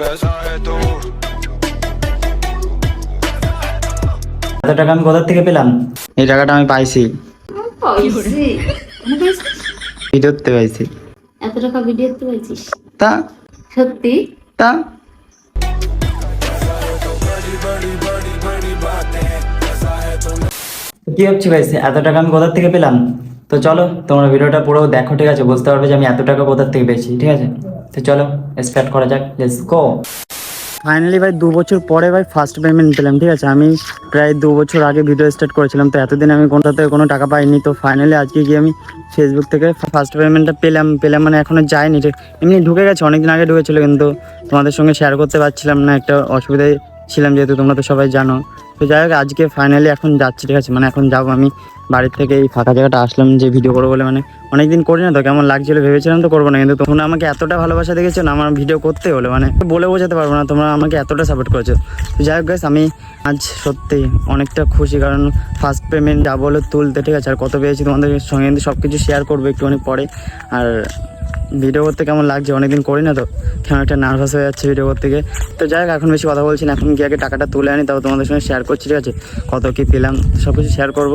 পেশা টাকা আমি কোথার থেকে পেলাম? এই টাকাটা আমি পাইছি। ভিডিওতে পাইছি। এত টাকা ভিডিওতে পাইছিস? তা? সত্যি? তা? কি ভাবছি ভাই এত টাকা আমি কোথার থেকে পেলাম? তো চলো, তোমরা ভিডিওটা পুরো দেখো, ঠিক আছে? বুঝতে পারবে যে আমি এত টাকা কোথা থেকে পেয়েছি, ঠিক আছে? তো চলো স্টার্ট করা যাক লেটস গো ফাইনালি ভাই, দু বছর পরে ভাই ফার্স্ট পেমেন্ট পেলাম, ঠিক আছে? আমি প্রায় দু বছর আগে ভিডিও স্টার্ট করেছিলাম, তো এতদিন আমি কোনটা থেকে কোনো টাকা পাইনি, তো ফাইনালি আজকে গিয়ে আমি ফেসবুক থেকে ফার্স্ট পেমেন্টটা পেলাম পেলাম মানে এখনও যায়নি এমনি ঢুকে গেছে, অনেকদিন আগে ঢুকেছিল, কিন্তু তোমাদের সঙ্গে শেয়ার করতে পারছিলাম না, একটা অসুবিধায় ছিলাম, যেহেতু তোমরা তো সবাই জানো। তো যাই হোক, আজকে ফাইনালি এখন যাচ্ছি, ঠিক আছে? মানে এখন যাব আমি। বাড়ির থেকে এই ফাঁকা জায়গাটা আসলাম যে ভিডিও করব বলে মানে অনেকদিন করি না তো কেমন লাগছিল ভেবেছিলাম তো করব না কিন্তু তোমরা আমাকে এতটা ভালোবাসা দেখেছ না আমার ভিডিও করতে হলে মানে বলে বোঝাতে পারব না তোমরা আমাকে এতটা সাপোর্ট করেছ। তো যাই হোক guys, আমি আজ সত্যি অনেকটা খুশি কারণ ফার্স্ট পেমেন্ট যা তুলতে ঠিক আছে আর কত পেয়েছি তোমাদের সঙ্গে কিন্তু সব কিছু শেয়ার করব একটুখানি পরে। আর ভিডিও করতে কেমন লাগছে অনেকদিন করি না তো কেমন একটা নার্ভাস হয়ে যাচ্ছে ভিডিও করতে গিয়ে। তো যাই হোক এখন বেশি কথা বলছি না এখন গিয়ে আগে টাকাটা তুলে আনি তাও তোমাদের সঙ্গে শেয়ার করছি ঠিক আছে কত কী পেলাম সব কিছু শেয়ার করব।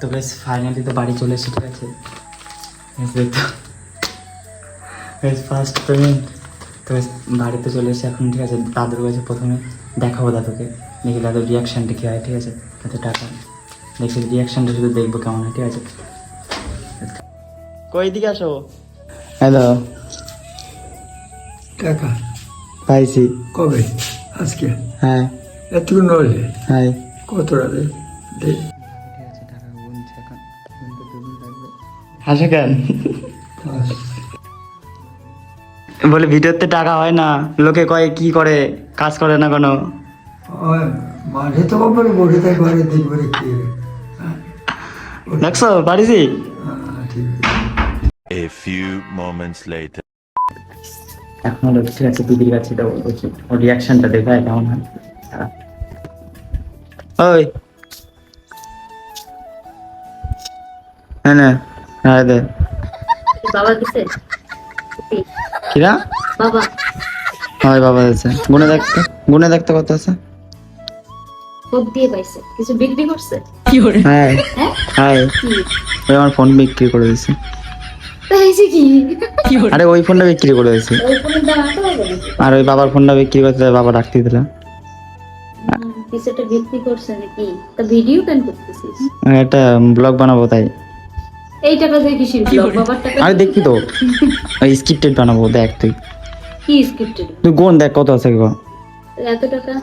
তো বেশ ফাইনালি তো বাড়ি চলে এসে ঠিক আছে বেশ ফার্স্ট পেমেন্ট তো বেশ বাড়িতে চলে এসে এখন ঠিক আছে দাদুর কাছে প্রথমে দেখাবো দাদুকে। দেখি দাদুর রিয়াকশানটা কী হয় ঠিক আছে? এত টাকা। দেখি রিয়াকশানটা শুধু দেখব কেমন হয় ঠিক আছে? কই দিকে আসো? হ্যালো টাকা। পাইছি। কবে? আজকে? হ্যাঁ। এতটুকু নলে হ্যাঁ। কত রাতে হাসে কেন? বলে ভিডিওতে টাকা হয় না লোকে কয় কি করে কাজ করে না কোনো। মাঠে তো বসে থাকে ঘরে দিন করে কি হ্যাঁ, দেখছ পারিছি হ্যাঁ, A few moments later. এখন ওর ঠিক আছে দিদির কাছে এটা বলব কি ওর রিয়াকশনটা দেখা কেমন হয়। ওই। হ্যাঁ না হ্যাঁ দে। বাবা দিছে? কিরা? বাবা। হয় বাবা আছে গুনে দেখতে গুনে দেখতে কত আছে? কোপ দিয়ে পাইছে। কিছু বিক্রি করছে? হ্যাঁ। হ্যাঁ? হ্যাঁ। ওই আমার ফোন বিক্রি করে দিয়েছে আরে ওই ফোনটা বিক্রি করে দিয়েছে আর ওই বাবার ফোনটা বিক্রি করতে বাবা রাখতে দিলাম কিছুটা বিক্রি করছে নাকি? তা ভিডিও কেন করতেছিস? একটা ব্লগ বানাবো তাই। এই টাকা দিয়ে কিসের ব্লগ বাবার টাকা আরে দেখি তো। ওই স্ক্রিপ্টেড বানাবো দেখ তুই। কি স্ক্রিপ্টেড তুই কোন দেখ কত আছে গো এত টাকা?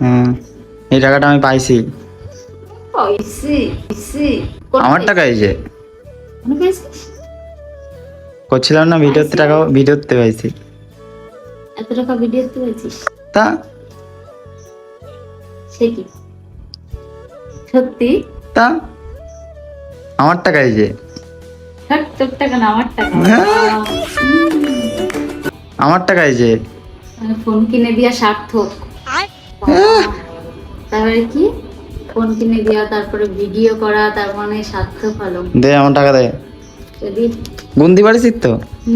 হ্যাঁ এই টাকাটা আমি পাইছি। আমার টাকা এই যে। করছিলাম না ভিডিওতে টাকা ভিডিওতে পাইছি। এত টাকা ভিডিওতে পাইছিস তা? সে কি? সত্যি? তা? আমার টাকা এই যে। তোর টাকা না আমার টাকা। আমার টাকা এই যে। মানে ফোন কিনে দিয়া সার্থক। তারপরে কি? ফোন কিনে দেওয়া তারপরে ভিডিও করা তার মানে সার্থক হলো দে আমার টাকা দে। যদি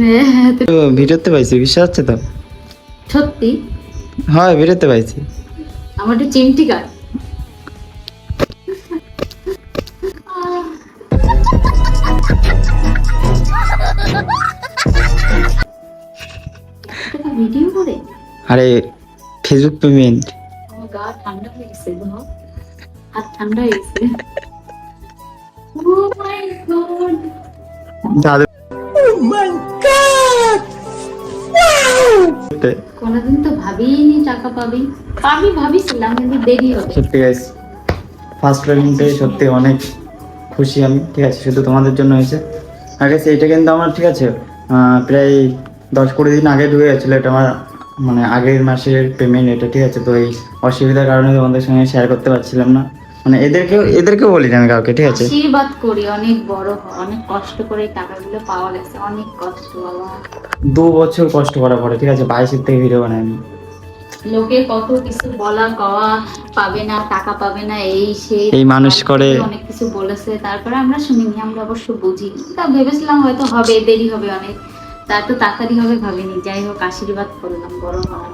হ্যাঁ, তো তো ভিডিওতে পাইছি বিশ্বাস হচ্ছে তো। সত্যি? হয় ভিডিওতে পাইছি আমার একটু চিমটি কাট ভিডিও করে? আরে ফেসবুক পেমেন্ট আমার গা ঠান্ডা হয়ে গেছে গো। হাত ঠান্ডা হয়ে গেছে। ও মাই গড দাদু কোনোদিন তো ভাবিনি টাকা পাবি। আমি ভাবিছিলাম, কিন্তু দেরি হবে। সত্যি গাইস ফার্স্ট পেমেন্টে সত্যি অনেক খুশি আমি, ঠিক আছে, শুধু তোমাদের জন্য হয়েছে। আর গেছে এটা কিন্তু আমার, ঠিক আছে প্রায় দশ কুড়ি দিন আগে ঢুকে গেছিল, এটা আমার মানে আগের মাসের পেমেন্ট এটা, ঠিক আছে, তো এই অসুবিধার কারণে তোমাদের সঙ্গে শেয়ার করতে পারছিলাম না। মানে এদেরকেও এদেরকেও বলি না কাউকে ঠিক আছে? আশীর্বাদ করি অনেক বড় অনেক কষ্ট করে টাকাগুলো পাওয়া গেছে অনেক কষ্ট বাবা। দু বছর কষ্ট করার পরে ঠিক আছে? বাইশের থেকে ভিডিও বানাই আমি লোকে কত কিছু বলা কওয়া পাবে না টাকা পাবে না এই সেই এই মানুষ করে- অনেক কিছু বলেছে তারপরে আমরা শুনিনি আমরা অবশ্য বুঝি তা ভেবেছিলাম হয়তো হবে দেরি হবে অনেক। তার তো তাড়াতাড়ি হবে ভাবিনি। যাই হোক আশীর্বাদ করলাম বড় হওয়ার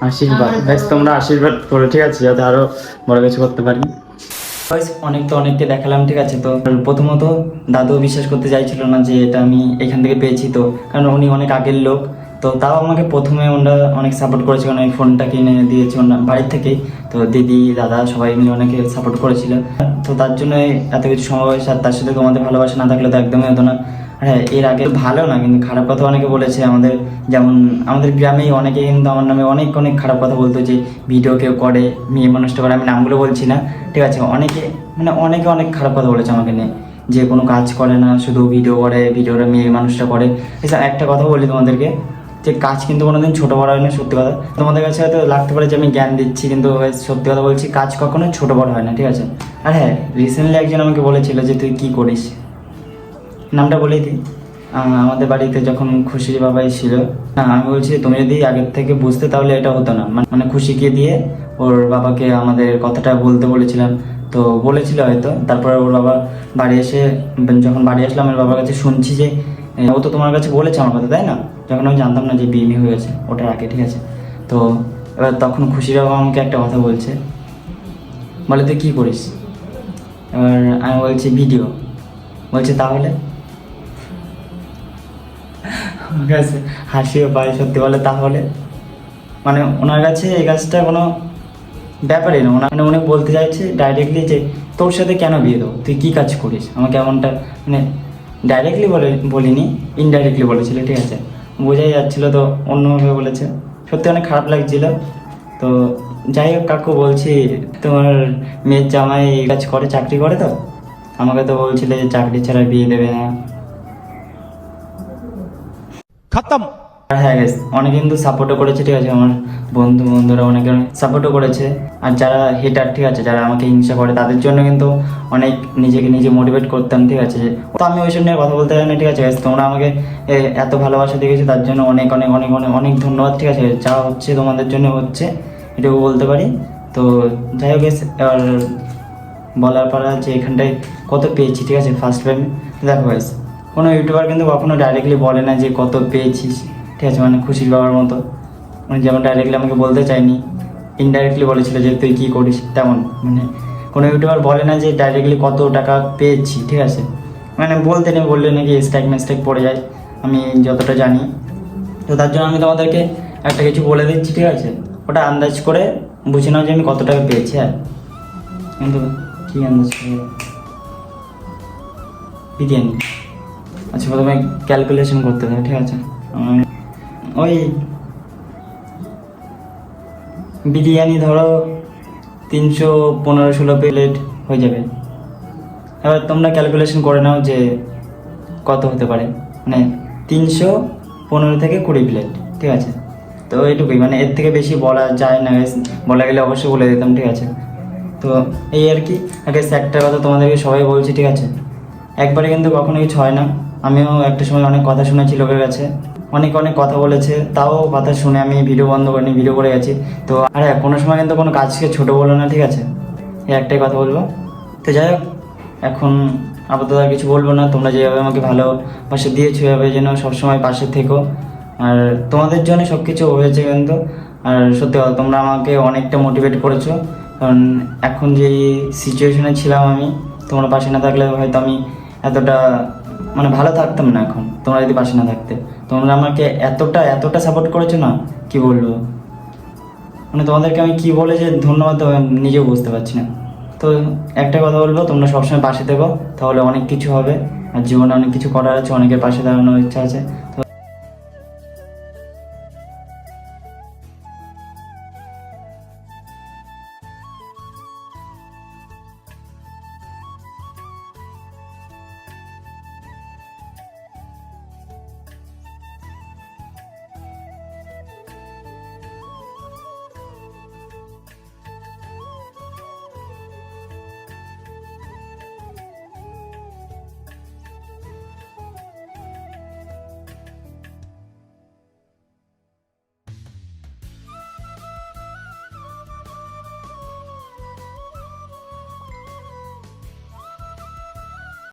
আশীর্বাদ। তোমরা আশীর্বাদ করো ঠিক আছে? যাতে আরও বড় কিছু করতে পারি। অনেক তো অনেককে দেখালাম, ঠিক আছে? তো প্রথমত দাদু বিশ্বাস করতে চাইছিল না যে এটা আমি এখান থেকে পেয়েছি, তো কারণ উনি অনেক আগের লোক, তো তাও আমাকে প্রথমে ওনারা অনেক সাপোর্ট করেছে কারণ আমি ফোনটা কিনে দিয়েছে ওনার বাড়ির থেকেই তো দিদি, দাদা সবাই মিলে অনেকে সাপোর্ট করেছিল। তো তার জন্য এত কিছু সমাবেশ আর তার সাথে তোমাদের ভালোবাসা না থাকলে তো একদমই হতো না। হ্যাঁ এর আগে ভালো না, কিন্তু খারাপ কথা অনেকে বলেছে আমাদের, যেমন আমাদের গ্রামেই অনেকে কিন্তু আমার নামে অনেক অনেক খারাপ কথা বলতো যে ভিডিও কেউ করে, মেয়ে মানুষটা করে, আমি নামগুলো বলছি না, ঠিক আছে? অনেকে মানে অনেকে অনেক খারাপ কথা বলেছে আমাকে নিয়ে, যে কোনো কাজ করে না, শুধু ভিডিও করে, ভিডিওটা মেয়ে মানুষটা করে। এছাড়া একটা কথা বলি তোমাদেরকে, যে কাজ কিন্তু কোনোদিন ছোটো বড় হয় না, সত্যি কথা। তোমাদের কাছে হয়তো লাগতে পারে যে আমি জ্ঞান দিচ্ছি, কিন্তু সত্যি কথা বলছি, কাজ কখনো ছোট বড় হয় না, ঠিক আছে? আর হ্যাঁ রিসেন্টলি একজন আমাকে বলেছিল যে তুই কি করিস? নামটা বলেই দিই। আমাদের বাড়িতে যখন খুশি বাবাই ছিল, না, আমি বলছি তুমি যদি আগের থেকে বুঝতে, তাহলে এটা হতো না। মানে- খুশিকে দিয়ে ওর বাবাকে আমাদের কথাটা বলতে বলেছিলাম। তো বলেছিল হয়তো। তারপরে ওর বাবা বাড়ি এসে যখন বাড়ি আসলাম আমার বাবার কাছে শুনছি যে ও তো তোমার কাছে বলেছে আমার কথা, তাই না? যখন আমি জানতাম না যে বিয়ে হয়ে গেছে, ওটার আগে, ঠিক আছে। তো এবার তখন খুশির বাবা আমাকে একটা কথা বলছে। বলে, তুই কী করিস? এবার আমি বলছি, ভিডিও। বলছে, তাহলে? কাছে হাসিও পায় সত্যি বলে তাহলে। মানে ওনার কাছে এই কাজটা কোনো ব্যাপারই না। ওনার মানে উনি বলতে চাইছে ডাইরেক্টলি যে, তোর সাথে কেন বিয়ে দেবো? তুই কী কাজ করিস? আমাকে এমনটা মানে ডাইরেক্টলি বলে বলিনি ইনডাইরেক্টলি বলেছিল, ঠিক আছে। বোঝাই যাচ্ছিল তো অন্যভাবে বলেছে। সত্যি অনেক খারাপ লাগছিল। তো যাই হোক, কাকু বলছি, তোমার মেয়ের জামাই কাজ করে, চাকরি করে তো? আমাকে তো বলছিলে যে, চাকরি ছাড়া বিয়ে দেবে না। খতম। হ্যাঁ গেস অনেকে কিন্তু সাপোর্টও করেছে, ঠিক আছে? আমার বন্ধু, বন্ধুরা অনেকে অনেক সাপোর্টও করেছে। আর যারা হেটার ঠিক আছে? যারা আমাকে হিংসা করে, তাদের জন্য কিন্তু অনেক নিজেকে নিজে মোটিভেট করতাম, ঠিক আছে? তো আমি ওইসব নিয়ে কথা বলতে চাই না, ঠিক আছে? তোমরা আমাকে এত ভালোবাসা দিয়েছ, তার জন্য অনেক অনেক অনেক অনেক অনেক ধন্যবাদ, ঠিক আছে? যা হচ্ছে তোমাদের জন্য হচ্ছে, এটুকু বলতে পারি। তো যাই হোক এবার বলার পর যে এখানটায় কত পেয়েছি, ঠিক আছে? ফার্স্ট টাইম দেখো গাইস কোনো ইউটিউবার কিন্তু কখনো ডাইরেক্টলি বলে না যে কত পেয়েছিস। ঠিক আছে মানে খুশির বাবার মতো। মানে যেমন ডাইরেক্টলি আমাকে বলতে চাইনি ইনডাইরেক্টলি বলেছিল যে তুই কী করিস, তেমন। মানে কোনো ইউটিউবার বলে না যে ডাইরেক্টলি কত টাকা পেয়েছি, ঠিক আছে? মানে বলতে নেই, বললে নাকি স্ট্রাইক মিস্টেক পড়ে যায়, আমি যতটা জানি। তো তার জন্য আমি তোমাদেরকে একটা কিছু বলে দিচ্ছি, ঠিক আছে? ওটা আন্দাজ করে বুঝে নাও যে আমি কত টাকা পেয়েছি হ্যাঁ? কিন্তু কি আন্দাজ করে? বিরিয়ানি। আচ্ছা প্রথমে ক্যালকুলেশন করতে হবে, ঠিক আছে? ওই বিরিয়ানি ধরো তিনশো পনেরো ষোলো প্লেট হয়ে যাবে। এবার তোমরা ক্যালকুলেশন করে নাও যে কত হতে পারে। মানে তিনশো পনেরো থেকে কুড়ি প্লেট ঠিক আছে? তো এইটুকুই মানে এর থেকে বেশি বলা যায় না বলা গেলে অবশ্যই বলে দিতাম, ঠিক আছে? তো এই আর কি। আগে একটা কথা তোমাদেরকে সবাই বলছি, ঠিক আছে? একবারে কিন্তু কখনো কিছু হয় না। আমিও একটা সময় অনেক কথা শুনেছি লোকের কাছে। অনেক অনেক কথা বলেছে, তাও কথা শুনে আমি ভিডিও বন্ধ করিনি, ভিডিও করে গেছি। তো আর, কোনো সময় কিন্তু কোনো কাজকে ছোটো বলো না, ঠিক আছে? এই একটাই কথা বলব। তো যাই হোক, এখন আপাতত আর কিছু বলব না। তোমরা যেভাবে আমাকে ভালোবাসা দিয়েছ, এভাবে যেন সবসময় পাশে থেকো। আর তোমাদের জন্য সব কিছু হয়েছে কিন্তু। আর সত্যি কথা, তোমরা আমাকে অনেকটা মোটিভেট করেছ। কারণ এখন যে সিচুয়েশনে ছিলাম আমি, তোমরা পাশে না থাকলে হয়তো আমি এতটা মানে ভালো থাকতাম না এখন। তোমরা যদি পাশে না থাকতে। তোমরা আমাকে এতটা এতটা সাপোর্ট করেছ না, কি বলব? মানে তোমাদেরকে আমি কি বলে যে ধন্যবাদ নিজেও বুঝতে পারছি না। তো একটা কথা বলব, তোমরা সবসময় পাশে দেবো তাহলে অনেক কিছু হবে। আর জীবনে অনেক কিছু করার আছে, অনেকের পাশে দাঁড়ানোর ইচ্ছা আছে।